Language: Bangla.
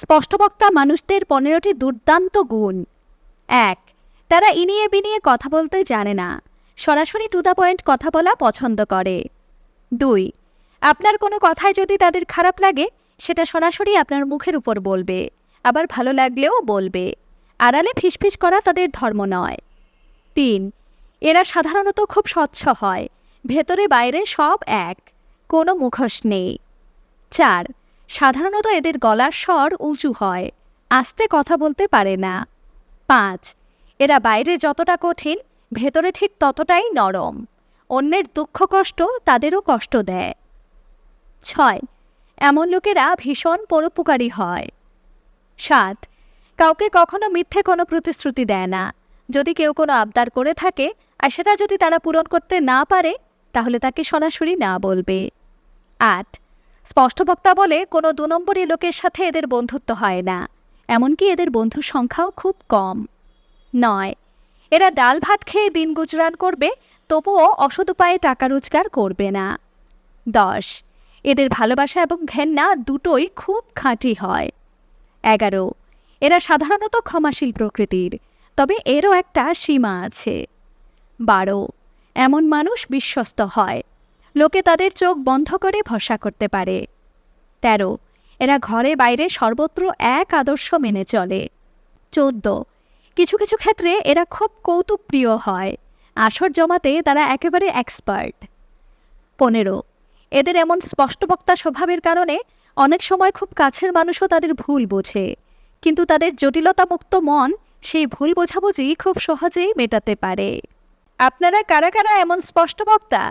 স্পষ্টবক্তা মানুষদের পনেরোটি দুর্দান্ত গুণ। এক, তারা ইনিয়ে বিনিয়ে কথা বলতে জানে না। সরাসরি টু দ্য পয়েন্ট কথা বলা পছন্দ করে। দুই, আপনার কোনো কথায় যদি তাদের খারাপ লাগে, সেটা সরাসরি আপনার মুখের উপর বলবে, আবার ভালো লাগলেও বলবে। আড়ালে ফিসফিস করা তাদের ধর্ম নয়। তিন, এরা সাধারণত খুব স্বচ্ছ হয়, ভেতরে বাইরে সব এক, কোনো মুখোশ নেই। চার সাধারণত এদের গলার স্বর উঁচু হয়, আস্তে কথা বলতে পারে না। পাঁচ, এরা বাইরে যতটা কঠিন, ভেতরে ঠিক ততটাই নরম। অন্যের দুঃখ কষ্ট তাদেরও কষ্ট দেয়। ছয়, এমন লোকেরা ভীষণ পরোপকারী হয়। সাত, কাউকে কখনো মিথ্যে কোনো প্রতিশ্রুতি দেয় না। যদি কেউ কোনো আবদার করে থাকে আর সেটা যদি তারা পূরণ করতে না পারে, তাহলে তাকে সরাসরি না বলবে। আট স্পষ্টবক্তা বলে, কোনো দু নম্বরী লোকের সাথে এদের বন্ধুত্ব হয় না। এমনকি এদের বন্ধুর সংখ্যাও খুব কম। নয়। এরা ডাল ভাত খেয়ে দিন গুজরান করবে, তবুও অসৎ উপায়ে টাকা রোজগার করবে না। দশ। এদের ভালোবাসা এবং ঘেন্না দুটোই খুব খাঁটি হয়। এগারো। এরা সাধারণত ক্ষমাশীল প্রকৃতির, তবে এরও একটা সীমা আছে। বারো। এমন মানুষ বিশ্বস্ত হয়। লোকে তাদের চোখ বন্ধ করে ভরসা করতে পারে। তেরো, এরা ঘরে বাইরে সর্বত্র এক আদর্শ মেনে চলে। চোদ্দ, কিছু কিছু ক্ষেত্রে এরা খুব কৌতুকপ্রিয় হয়। আসর জমাতে তারা একেবারে এক্সপার্ট পনেরো, এদের এমন স্পষ্টবক্তা স্বভাবের কারণে অনেক সময় খুব কাছের মানুষও তাদের ভুল বোঝে। কিন্তু তাদের জটিলতামুক্ত মন সেই ভুল বোঝাবুঝি খুব সহজেই মেটাতে পারে। আপনারা কারা কারা এমন স্পষ্টবক্তা